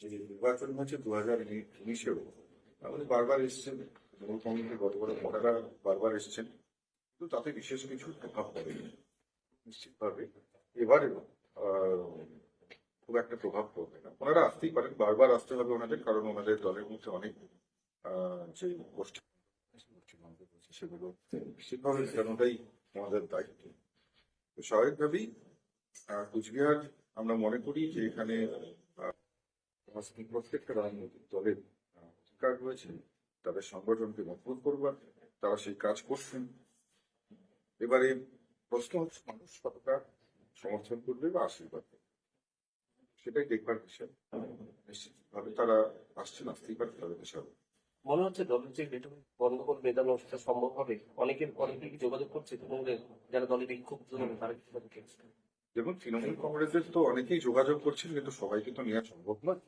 যে নির্বাচন হয়েছে দু হাজার উনিশেও উনি বারবার এসছেন, তৃণমূল কংগ্রেসের বড় নেতারা বারবার এসছেন, কিন্তু তাতে বিশেষ কিছু প্রভাব পড়েনি, নিশ্চিতভাবে। এবারেও খুব একটা প্রভাব পড়বে না। ওনারা আসতেই পারেন, বারবার আসতে হবে ওনাদের, কারণ ওনাদের দলের মধ্যে অনেক যে গোষ্ঠী সেগুলো নিশ্চিতভাবে জানাটাই আমাদের দায়িত্ব। তো স্বাভাবিকভাবেই কুচবিহার আমরা মনে করি যে এখানে রাজনৈতিক প্রত্যেকটা রাজনৈতিক দলের অধিকার রয়েছে তাদের সংগঠনকে মজবুত করবার তারা সেই কাজ করছেন। এবারে প্রশ্ন হচ্ছে মানুষ কতটা সমর্থন করবে বা আশীর্বাদ সেটাই দেখবার বিষয়। নিশ্চিতভাবে তারা আসছেন আসতেই পারে তাদের হিসাবে মনে হচ্ছে দলের যে বেতন বন্ধ করবে এটা সেটা সম্ভব হবে? অনেকে কি যোগাযোগ করছে তৃণমূলের যারা দলে বিক্ষোভ জন্য তারা যোগাযোগ করছে? দেখুন তৃণমূল কংগ্রেসের তো অনেকেই যোগাযোগ করছেন কিন্তু সবাইকে তো নেওয়া সম্ভব নয়।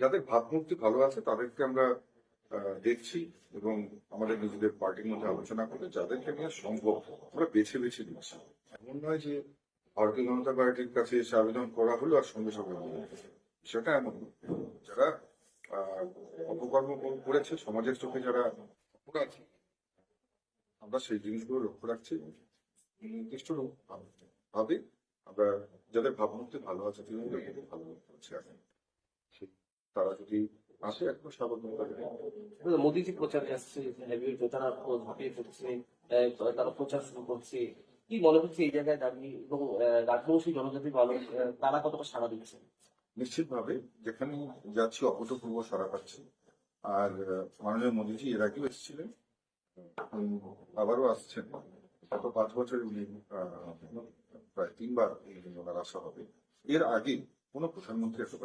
যাদের ভাবমূর্তি ভালো আছে, তাদেরকে আমরা দেখছি এবং আমাদের নিজেদের পার্টির মধ্যে আলোচনা করে যাদেরকে নেওয়া সম্ভব, আমরা বেছে বেছে দিচ্ছি এমন নয় যে ভারতীয় জনতা পার্টির কাছে এসে আবেদন করা হলো আর সঙ্গে সঙ্গে। বিষয়টা এমন, যারা অপকর্ম করেছে, সমাজের চোখে যারা অপরাধ, আমরা সেই জিনিসগুলো লক্ষ্য রাখছি নির্দিষ্ট ভাবে আমরা যাদের ভাবমূর্তি ভালো আছে, তৃণমূলের ভালো আছে এখন তারা যদি আসে একটু স্বাগত মোদিজি প্রচারে আসছে তারা ঝাঁপিয়ে পড়ছে তারা প্রচার শুরু করছে। কি মনে হচ্ছে এই জায়গায় দাঁড়িয়ে এবং রাজবংশী জনজাতি মানুষ তারা কতটা সাড়া দিচ্ছে? নিশ্চিতভাবে যেখানে যাচ্ছি অভূতপূর্ব সারা পাচ্ছি। আর মাননীয় মোদীজি এর আগেও এসেছিলেন আবারও আসছেন। গত পাঁচ বছরে উনি প্রায় তিনবার এই ওনার আসা হবে। এর আগে কোনো প্রধানমন্ত্রী আসেন